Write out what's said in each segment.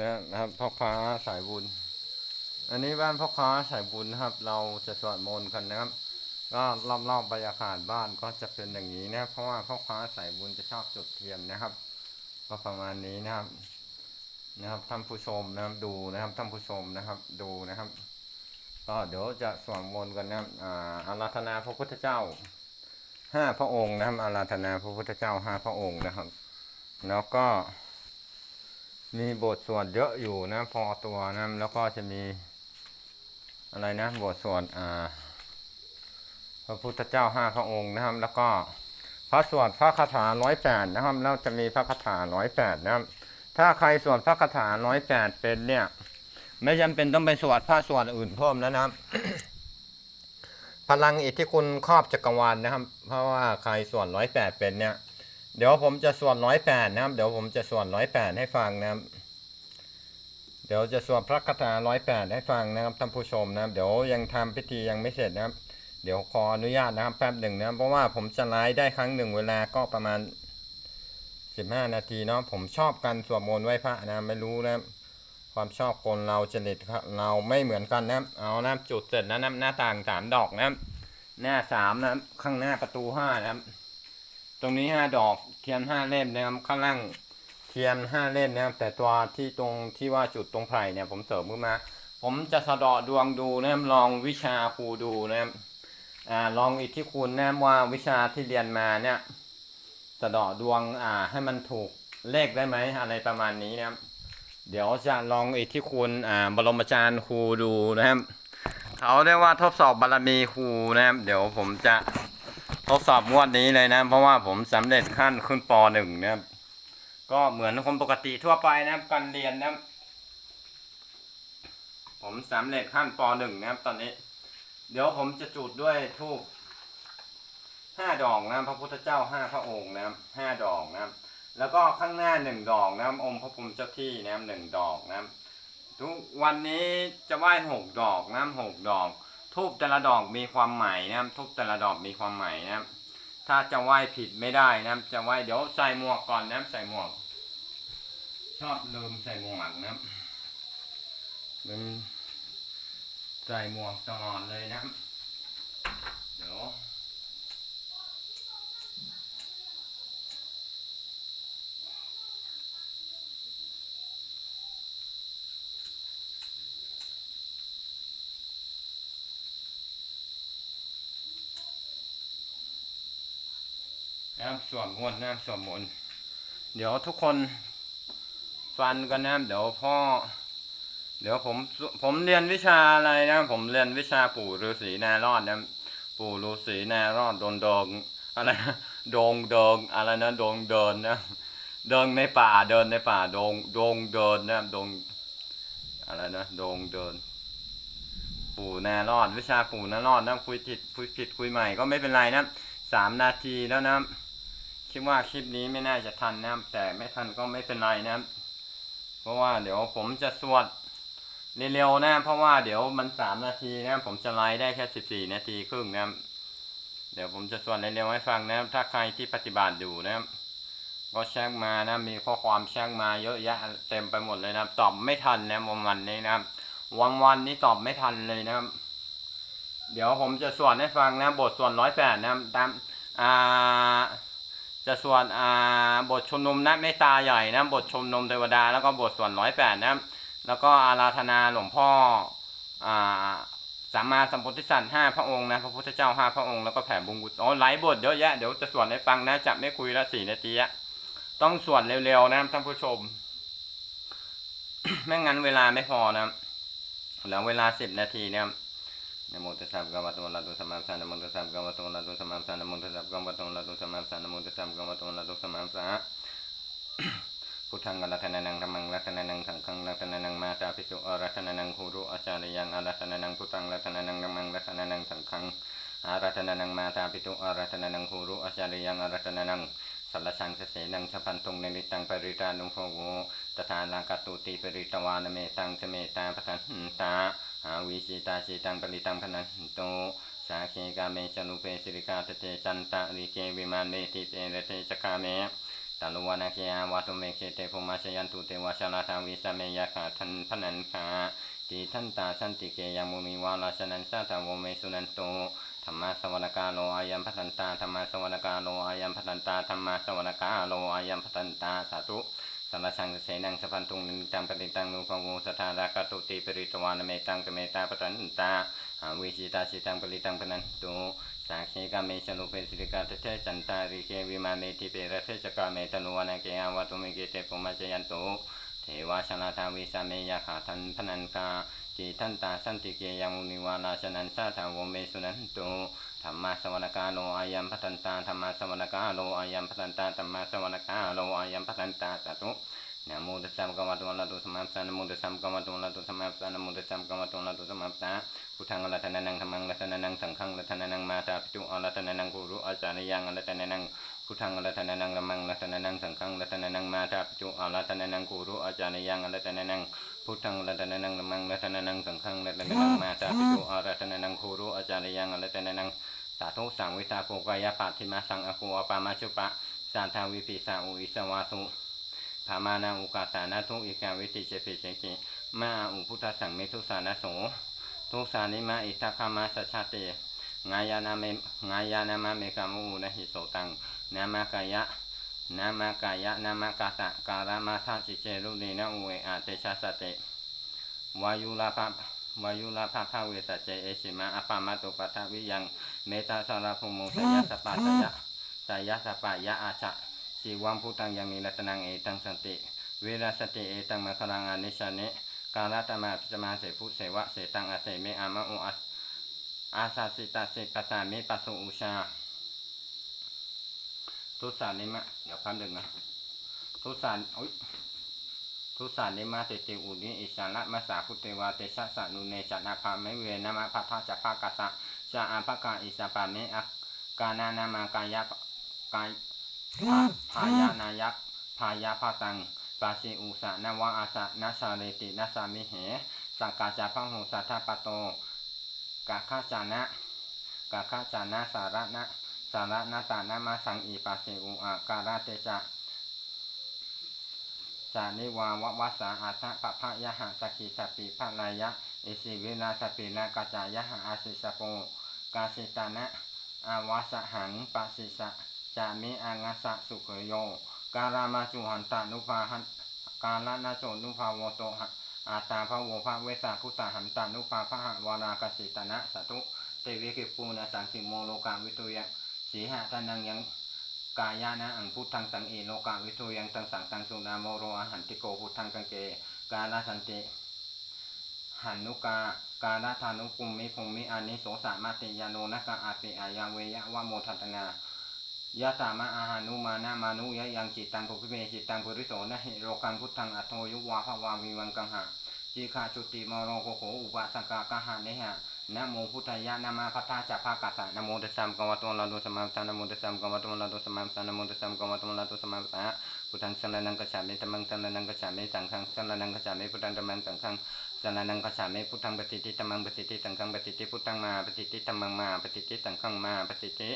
นะครับพ่อค้าสายบุญ อันนี้บ้านพ่อค้าสายบุญนะครับ เราจะสวดมนต์กันนะครับ ก็รอบๆบรรยากาศบ้านก็จะเป็นอย่างนี้นะเพราะว่าพ่อค้าสายบุญจะชอบจุดเทียนนะครับ ก็ประมาณนี้นะครับ นะครับท่านผู้ชมนะครับดูนะครับท่านผู้ชมนะครับดูนะครับ ก็เดี๋ยวจะสวดมนต์กันนะครับอ่าอาราธนาพระพุทธเจ้าห้าพระองค์นะครับอาราธนาพระพุทธเจ้าห้าพระองค์นะครับ แล้วก็ มีบทสวดเยอะอยู่นะ พอตัวนะแล้วก็จะมี อะไรนะ บทสวดอ่า พระพุทธเจ้าห้าพระองค์นะครับ แล้วก็พระสวดพระคาถาร้อยแปดนะครับแล้วจะมีพระคาถาร้อยแปดนะครับ ถ้าใครสวดพระคาถาร้อยแปดเป็นเนี่ย ไม่จำเป็นต้องไปสวดพระสวดอื่นเพิ่มแล้วนะครับ พลังอิทธิคุณครอบจักรวาลนะครับ เพราะว่าใครสวดร้อยแปดเป็นเนี่ย เดี๋ยวผมจะสวดร้อยแปดนะครับ เดี๋ยวผมจะสวดร้อยแปดให้ฟังนะครับ เดี๋ยวจะสวดพระคาถาร้อยแปดให้ฟังนะครับท่านผู้ชมนะครับ เดี๋ยวยังทำพิธียังไม่เสร็จนะครับ เดี๋ยวขออนุญาตนะครับแป๊บหนึ่งนะครับเพราะว่าผมจะไลฟ์ได้ครั้งหนึ่งเวลาก็ประมาณสิบห้านาทีเนาะผมชอบการสวดมนต์ไหว้พระนะไม่รู้นะความชอบคนเราจริตเราไม่เหมือนกันนะเอานะจุดเสร็จแล้วนะหน้าต่างสามดอกนะหน้าสามนะข้างหน้าประตูห้านะตรงนี้ห้าดอก เทียนห้าเล่มนะครับข้างล่างเทียนห้าเล่มนะครับแต่ตัวที่ตรงที่ว่าจุดตรงไผ่เนี่ยผมเสริมขึ้นมา ผมจะสะเดาะดวงดูนะครับลองวิชาครูดูนะครับอ่าลองอิทธิคุณนะว่าวิชาที่เรียนมาเนี่ยสะเดาะดวงอ่าให้มันถูกเลขได้ไหมอะไรประมาณนี้นะครับเดี๋ยวจะลองอิทธิคุณอ่าบรมอาจารย์ครูดูนะครับเขาเรียกว่าทดสอบบารมีครูนะครับ เดี๋ยวผมจะ ทดสอบงวดนี้เลยนะ เพราะว่าผมสำเร็จขั้นขึ้นปหนึ่งนะครับ ก็เหมือนคนปกติทั่วไปนะครับการเรียนนะครับ ผมสำเร็จขั้นปหนึ่งนะครับ ตอนนี้ เดี๋ยวผมจะจุดด้วยทูบห้าดอกนะพระพุทธเจ้าห้าพระองค์นะครับห้าดอกนะครับ แล้วก็ข้างหน้าหนึ่งดอกนะครับองค์พระภูมิเจ้าที่นะครับหนึ่งดอกนะครับทุกวันนี้จะไหว้หกดอกนะหกดอก ทูบแต่ละดอกมีความหมายนะครับทูบแต่ละดอกมีความหมายนะครับถ้าจะไหว้ผิดไม่ได้นะครับ จะไหว้เดี๋ยวใส่หมวกก่อนนะครับใส่หมวก ชอบลืมใส่หมวกนะครับลืมใส่หมวกตลอดเลยนะครับเดี๋ยว นะครับสวมมนนะครับสวมมนเดี๋ยวทุกคนฟันกันนะเดี๋ยวพ่อ เดี๋ยวผมผมเรียนวิชาอะไรนะ ผมเรียนวิชาปู่ฤาษีนารอดนะปู่ฤาษีนารอดโดนดงอะไรนะโดงเดิงอะไรนะโดงเดินนะเดินในป่าเดินในป่าโดงโดงเดินนะโดงอะไรนะโดงเดิน ปู่นารอด วิชาปู่นารอดนะคุยผิดคุยผิดคุยใหม่ก็ไม่เป็นไรนะสามนาทีแล้วนะ คิดว่าคลิปนี้ไม่น่าจะทันนะแต่ไม่ทันก็ไม่เป็นไรนะเพราะว่าเดี๋ยวผมจะสวดเร็วๆนะ เพราะว่าเดี๋ยวมันสามนาทีนะผมจะไลฟ์ได้แค่สิบสี่นาทีครึ่งนะเดี๋ยวผมจะสวดเร็วๆให้ฟังนะถ้าใครที่ปฏิบัติอยู่นะก็แช่งมานะมีข้อความแช่งมาเยอะแยะเต็มไปหมดเลยนะตอบไม่ทันนะวันวันนี้นะครับวันวันนี้ตอบไม่ทันเลยนะครับ เดี๋ยวผมจะสวดให้ฟังนะ บทสวดร้อยแปดนะตามอ่า จะสวดอ่าบทชุมนุมนะเมตตาใหญ่นะบทชุมนุมเทวดาแล้วก็บทสวดร้อยแปดนะแล้วก็อาราธนาหลวงพ่ออ่าสัมมาสัมพุทธสัตว์ห้าพระองค์นะพระพุทธเจ้าห้าพระองค์แล้วก็แผ่บุญกุศลโอ้หลายบทเยอะแยะเดี๋ยวจะสวดให้ฟังนะจะไม่คุยละสี่นาทีอะต้องสวดเร็วๆนะท่านผู้ชมไม่งั้นเวลาไม่พอนะแล้วเวลาสิบนาทีเนี่ย นะโมตัสสะภะคะวะโตอะระหะโตสัมมาสัมพุทธัสสะนโมตัสสะภะคะวะโตอะระหะโตสัมมาสัมพุทธัสสะนโมตัสสะภะคะวะโตอะระหะโตสัมมาสัมพุทธัสสะนโมตัสสะภะคะวะโตอะระหะโตสัมมาสัมพุทธัสสะพุทธังอรัตนานังธรรมังรัตนานังสังฆังรัตนานังมาตาปิตุอรัตนานังคูรุอาจารยังอรัตนานังพุทธังรัตนานังธรรมังรัตนานังสังฆังอารัตนานังมาตาปิตุอรัตนานังคูรุอาจารยังอรัตนานังสัลลชังเสสนังชพันตุงในนิตังปริตานุโภโวตถาลากตุติปริตวานเมตังเสเมตาปทันตา หาวิจิตาจิตังปริตังพนันโตสาเคกาเมชนุเปสิริกาตเตจันตะริเกวิมานเมติเตระเตจกาเมตัลวนาเกียวัตุเมเคเตภุมาชยันตุเตวะชลาทาวิสเมยะขาทันพนันคาติทันตาสันติเกยังมุนิวาลาชนันสาตาวเมสุนันโตธรรมะสวรกาโลอายัมพัตันตาธรรมะสวรกาโลอายัมพัตันตาธรรมะสวรกาโลอายัมพัตันตาสาธุ สัมมาสังเสนังสพันตุงนิตังปฏิตังนุภวงสถาราคตุติปริตวานเมตังกเมตาปตันตาวิชิตาสิตังปริตังปนันตุสาขีกาเมชนุเปสิริกาเทเทจันตาริเกวิมาเมติเปรเทจกาเมตนุวานาเกอวัตุเมเกเตปุมาจยันตุเทวาชนาทาวิสาเมยะขาทันพนันกาจิทันตาสันติเกยังมุนิวาลาชนันสาทาวเมสุนันตุ ธรรมะสวรกาโลอายัมพัตันตาธรรมะสวรกาโลอายัมพัตันตาธรรมะสวรกาโลอายัมพัตันตาสาธุนะโมตัสสะภะคะวะโตอะระหะโตสัมมาสัมพุทธัสสะภะคะวะโตอะระหะโตสัมมาสัมพุทธัสสะภะคะวะโตอะระหะโตสัมมาสัมพุทธัสสะพุทธังอะระธะนังธัมมังอะระธะนังสังฆังอะระธะนังมาตาปิตุอะระธะนังกุรุอาจารยังอะระธะนังพุทธังอะระธะนังธัมมังอะระธะนังสังฆังอะระธะนังมาตาปิตุอะระธะนังกุรุอาจารยังอะระธะนังพุทธังอะระธะนังธัมมังอะระธะนังสังฆังอะระธะนังมาตาปิตุอะระธะนังกุรุอาจารยังอะระธะนัง สาธุสังวิตาโกกายปัติมาสังอโกอปามาชุปะสานทาวิปิสาอุอิสวาสุพามานาอุกาสานาทุกอิกาวิติเจปิเจกิมาอุพุทธสังเมทุสานาโสทุสานิมาอิทัคามาสชาติงายานาเมงายานามาเมกามูนะหิโสตังนามากายะนามากายะนามากาตะการามาทาชิเจรุนีนะอุเออาเตชะสติวายุลาภ วายุลาภาภาเวสเจเอชิมาอปามาตุปัทวิยังเมตาสารภูมุสยสปาสยะสยสปายะอาชะสีวังพุตังยังนิรัตนังเอตังสันติเวราสติเอตังมะคลังอานิชานิกาลตมาพิจมาเสพุเสวะเสตังอาเสเมอามะอุอาอาสาสิตาสิปตามิปัสสุอุชา ทุสานิมะ เดี๋ยวพันหนึ่งนะ ทุสานอุ้ย ทุสานิมาเตติอุนิอิสานะมาสาพุเทวาเตชะสะนุเนชนะภาเมเวนะมะพัทธาจะภากัสสะจะอาภกาอิสาปาเมอกานานามากายะกายพายานายะพายาพาตังปาสิอุสะนวะอาสะนาชาเรตินาสามิเหสังกาจาพังหุสัทธาปโตกาคาจานะกาคาจานะสาระนะสาระนาตานามาสังอีปาสิอุอาการาเตจะ จานิวาวะวะสาอาทะปะพะยะหะสกขีสปิภะลายะเอสิเวลาสปินะกาจายะหะอาสิสโปกาสิตานะอาวาสหังปะสิสะจามิอางาสะสุขโย การามาจุหันตานุภาหันกาลนาโจนุภาวโตหะอาตาภาวภาเวสาพุสาหันตานุภาพหะวารากสิตนะสาธุเตวิกิปูนะสังสิโมโลกาวิตุยะสีหะทานังยัง กายานะอังพุทธังสังเอโลกาวิตุยังตังสังตังสุนาโมโรอหันติโกพุทธังกังเกกาลสันติหันนุกาการาธานุกุมมิภุมมิอานิโสสามาติยาโนนะกะอาติอายาเวยะวะโมทัตนายะสามะอาหานุมานะมานุยะยังจิตตังปุพิเมจิตตังปุริโสนะหิโรกังพุทธังอัตโตยุวาภวาวิวังกังหาจีคาจุติมโรโกโขอุปาสกากะหาเนหะ นะโมพุทธายะนามาพัทธาจัพพากัสสะนะโมตัสสะภะคะวะโตอะระหะโตสัมาสัมสะนะโมตัสสะภะคะวะโตอะระหะโตสัมาสัมสะนะโมตัสสะภะคะวะโตอะระหะโตสัมาสัมสะพุทธังสรณังกัจฉามิธัมมังสรณังกัจฉามิสังฆังสรณังกัจฉามิพุทธังธัมมังสังฆังสรณังกัจฉามิพุทธังปฏิทิธัมมังปฏิทิสังฆังปฏิทิพุทธังมาปฏิทิธัมมังมาปฏิทิสังฆังมาปฏิทิ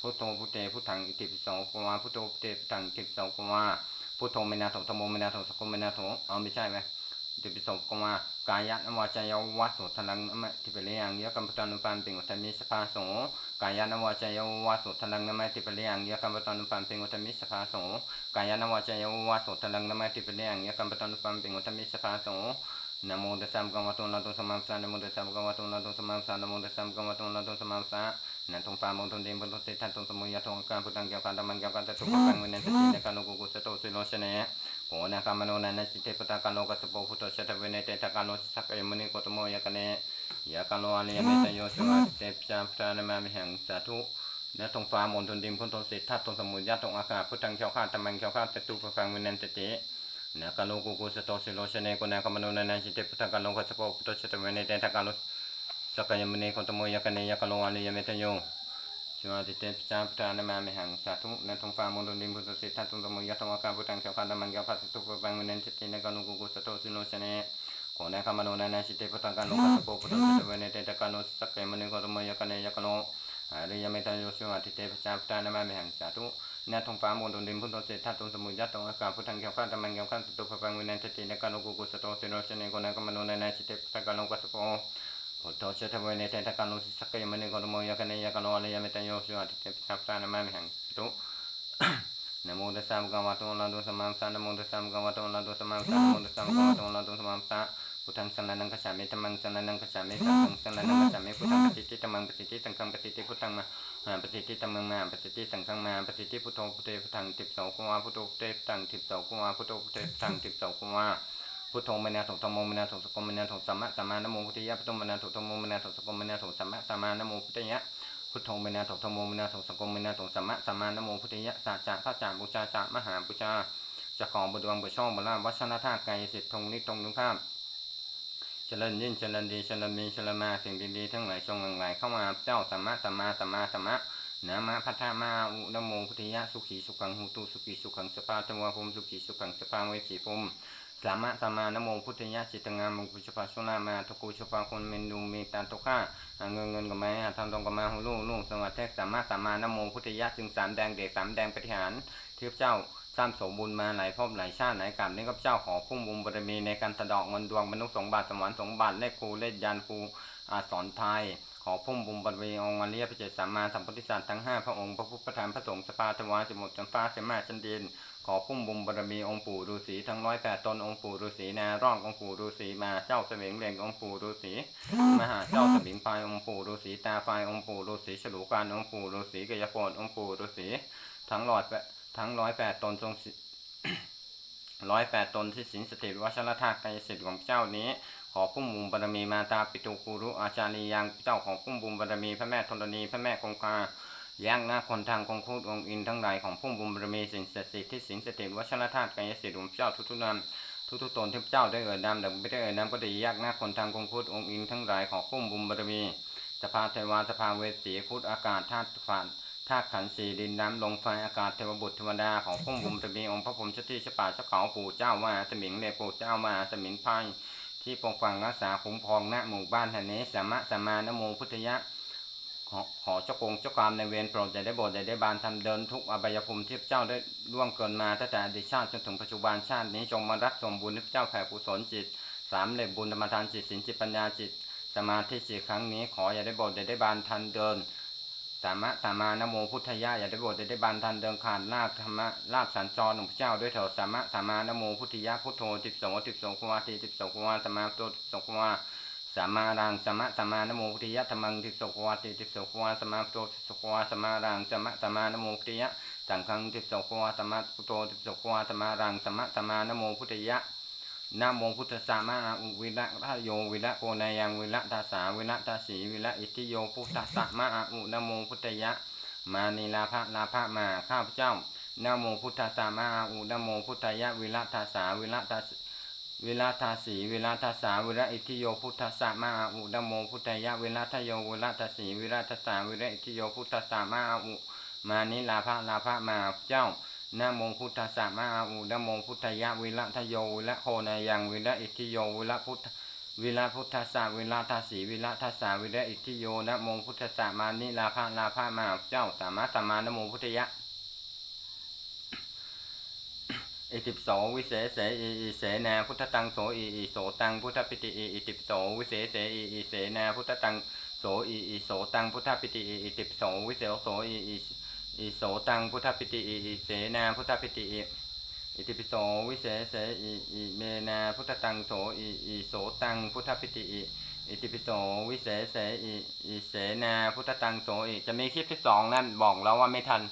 พุทโธพุทเตพุทธังอิติปิโสภควาพุทโธพุทเตพุทธังอิติปิโสภควาพุทโธเมนาโถธโมเมนาโถสังโฆเมนาโถอ๋อไม่ใช่ไหม ติปิสภควากายะนวาจายวาสุทลังนมะทิปเลียงเยกัมปตันุปันปิงอุตมิสภาโสกายะนวาจายวาสุทลังนมะทิปเลียงเยกัมปตันุปันปิงอุตมิสภาโสกายะนวาจายวาสุทลังนมะทิปเลียงเยกัมปตันุปันปิงอุตมิสภาโสนะโมตัสสะภะคะวะโตอะระหะโตสัมมาสัมพุทธัสสะนะโมตัสสะภะคะวะโตอะระหะโตสัมมาสัมพุทธัสสะนะโมตัสสะภะคะวะโตอะระหะโตสัมมาสัมพุทธัสสะนะทงฟ้ามงทงดินบนทงเศษทันทงสมุยยะทงกาศพุทธังเกี่ยวกันธรรมันเกี่ยวกันตะตุกกังวินันตตินกันโลกุกุสะโตสิโลชเน โหนะกามโนนันนะจิตเตปตะกันโลกัสสโปพุทโธชะตเวเนเตตะกันโลสักเอมุนิโกตโมยะกันเนยะกันโลอาลิยเมตโยสุวัสเตปชาพระนามามิหังสาธุนะทงฟ้ามงทงดินบนทงเศษทันทงสมุยยะทงอากาศพุทธังเกี่ยวกันธรรมันเกี่ยวกันตะตุกกังวินันเตตินะกาโลกุกุสโตสิโลชเนกุนะกามโนนันนะจิตเตปตะกันโลกัสสโปพุทโธชะตเวเนเตตะกันโลสักเอมุนิโกตโมยะกันเนยะกันโลอาลิยเมตโย ชวาติเตปจาปทานามามิหังสาธุนันทงฟามนุลิมพุทธสิทธัตุตมยะตมกาพุทังเขคันตมันยะพัสตุปปังมินันติตินกานุกุกุสโตสิโนชเนโกนะคามโนนานาสิเตปตังกานุกัสสโปพุทธสิตเวเนเตตะกานุสักเกมนิโกตมยะกันเนยะกโนอริยเมตันโยชวาติเตปจาปทานามามิหังสาธุนาทงฟามนตนดินพุทธเศรษฐาตรงสมุยัตตรงกาพุทังเขียวข้าตมังเขียวข้าตุตุภพังวินันทติในการโกกุสโตสิโรชเนโกนคามโนในนาชิเตปะกาลงกัสโกพุทโธเชตเวเนเตตะการโลสิสัก กยมเนโกนโมยกันเนยกันโลอเลยเมตัญโยสุอาทิเตปิสัพพานามามิหังตุนะโมตัสสะภะคะวะโตอะระหะโตสัมมาสัมพุทธัสสะนะโมตัสสะภะคะวะโตอะระหะโตสัมมาสัมพุทธัสสะนะโมตัสสะภะคะวะโตอะระหะโตสัมมาสัมพุทธัสสะพุทธังสรณังคัจฉามิธัมมังสรณังคัจฉามิสังฆังสรณังคัจฉามิพุทธังปฏิทิตัมมังปฏิทิสังฆังปฏิทิพุทธังมาหาปฏิทิตัมมังมาปฏิทิสังฆังมาปฏิทิพุทโธพุทเทพุทธังติปโสกุวาพุทโธพุทเทพุทธังติปโสกุวาพุทโธพุทเทพุทธังติปโสกุวา พุทโธมนาถธรรมมมนาถสกมมนาถสัมมาสัมมานโมพุทธิยะพุทโธมนาถธรรมมมนาถสกมมนาถสัมมาสัมมานโมพุทธิยะพุทโธเมนาโถธรรมมเนาโถสังคมเมนาโถสัมมะสัมมานโมพุทธิยะสัจจะพระจาบูชาจามหาบูชาจะของบุดวงบุช่องบุลาวัชนาธาไกายสิทธงนิตรงนุภาพเจริญยิ่งเจริญดีเจริญมีเจริญมาสิ่งดีๆทั้งหลายจงหลั่งไหลเข้ามาเจ้าสัมมาสัมมาสัมมาสัมมะนะมาพัทธามาอุนโมพุทธิยะสุขีสุขังหูตุสุขีสุขังสปาตวะภูมิสุขีสุขังสปาเวสีภูมิ สัมมาสัมานะโมพุทธยะจิตงามมุกุชปาสุนามาทุกุชปาคนเมนดูเมตตาตุกะหาเงินเงินกับมาทำตรงกับมาหูลูลูสวัสดิ์เทกสัมมาสัมานะโมพุทธยะจึงสามแดงเด็กสามแดงปฏิหารเทียบเจ้าสร้างสมบุญมาหลายภพหลายชาติหลายกรรมนี้กับเจ้าขอพุ่มบุญบารมีในการตะดอกเงินดวงมนุษย์สงบาทสวรรค์สงบาทเลขครูเลขยันครูอาสอนไทยขอพุ่มบุญบารมีองค์อริยพระเจ้าสัมมาสัมพุทธเจ้าทั้งห้าพระองค์พระพุทธพระธรรมพระสงฆ์สปาตวาสมุทรจำฟ้าเสมาจันดิน ขอพุ่มบุญบารมีองค์ปู่ฤาษีทั้งร้อยแปดตนองค์ปู่ฤาษีนาร่ององค์ปู่ฤาษีมาเจ้าเสวงเล่งองค์ปู่ฤาษีมหาเจ้าสมิงพายองค์ปู่ฤาษีตาไฟองค์ปู่ฤาษีฉลูการองค์ปู่ฤาษีกยาโกนองค์ปู่ฤาษีทั้งร้อยแปดทั้งร้อยแปดตนทรงร้อยแปดตนที่สิงสถิตวัชรธาตุกายสิทธิ์ของเจ้านี้ ขอพุ่มบุญบารมีมาตาปิตุกูรุอาจารียังเจ้าของพุ่มบุญบารมีพระแม่ธรณีพระแม่คงคา ย่างหน้าคนทางคงคูดองค์อินทั้งหลายของพุ่มบุญบารมีสิ่งศักดิ์สิทธิ์ที่สิงสถิตวัชรธาตุกายสิทธิ์ของเจ้าทุกทุนามทุกทุกตนที่เจ้าได้เอ่ยนามแต่ไม่ได้เอ่ยนามก็ดียากหน้าคนทางคงคูดองค์อินทั้งหลายของพุ่มบุญบารมีสภาเทวาสภาเวสสีคุดอากาศธาตุฝานธาตุขันธ์สี่ดินน้ำลมไฟอากาศเทวบุตรเทวดาของพุ่มบุญบารมีองค์พระพรหมเจ้าที่เจ้าป่าเจ้าเขาปู่เจ้าว่าสมิงเลปู่เจ้าว่าสมิงไพที่ปกปักรักษาคุ้มครองณหมู่บ้านแห่งนี้สัมมาสัมมานโมพุทธยะ ขอขอเจ้ากงเจ้ากรรมในเวรโปรดอย่าได้บดอย่าได้บานทำเดินทุกอบายภูมิที่เจ้าได้ล่วงเกินมาตั้งแต่อดีตชาติจนถึงปัจจุบันชาตินี้จงมารับสมบุญที่เจ้าแผ่กุศลจิตสามเหล็กบุญธรรมทานจิตสินจิตปัญญาจิตสมาธิจิตครั้งนี้ขออย่าได้บดอย่าได้บานทันเดินสามะสามานโมพุทธยะอย่าได้บดอย่าได้บานทันเดินขาดลาบธรรมะลาบสัญจรของพระเจ้าด้วยเถิดสามะสามานโมพุทธยะพุทโธติบสงติบสงควาทีติบสงควาสมาโตติบสงควา สัมมารังสัมมะสัมมานโมพุทธิยะธรรมังทิปโสโควาติทิปโสโควาสัมมาพุทโธทิปโสโควาสัมมารังสัมมะสัมมานโมพุทธิยะสังฆังทิปโสโควาสัมมาพุทโธทิปโสโควาสัมมารังสัมมะสัมมานโมพุทธิยะนะโมพุทธสามาอุวิระทะโยวิระโกนายังวิระทาสาวิระทาสีวิระอิทิโยพุทธสามาอุนะโมพุทธยะ มานีลาภะลาภะมาข้าพเจ้านะโมพุทธสามาอุนะโมพุทธยะวิระทาสาวิระทาส เวลาทาสีเวลาทาสาเวลาอิทิโยพุทธสสมาอุดมโมพุทธยะเวลาทโยเวลาทาสีเวลาทาสาเวลาอิทิโยพุทธสสมาอุมานิลาภะลาภะมาเจ้านะโมพุทธสสมาอุดมโมพุทธยะเวลาทโยเวลาโคนายังเวลาอิทิโยเวลาพุทธเวลาพุทธสสะเวลาทาสีเวลาทาสาเวลาอิทิโยนะโมพุทธสสะมานิลาภะลาภะมาเจ้าสามารถสมมานโมพุทธยะ อิติปิโสวิเศษเสอิอิเสนาพุทธตังโสอิอิโสตังพุทธปิติอิอิติปิโสวิเศษเสอิอิเสนาพุทธตังโสอิอิโสตังพุทธปิติอิอิติปิโสวิเศษโสอิอิอิโสตังพุทธปิติอิอิเสนาพุทธปิติอิอิติปิโสวิเศษเสอิอิเมนาพุทธตังโสอิอิโสตังพุทธปิติอิอิติปิโสวิเศษเสอิอิเสนาพุทธตังโสอิจะมีคลิปที่สองนั่นบอกแล้วว่าไม่ทัน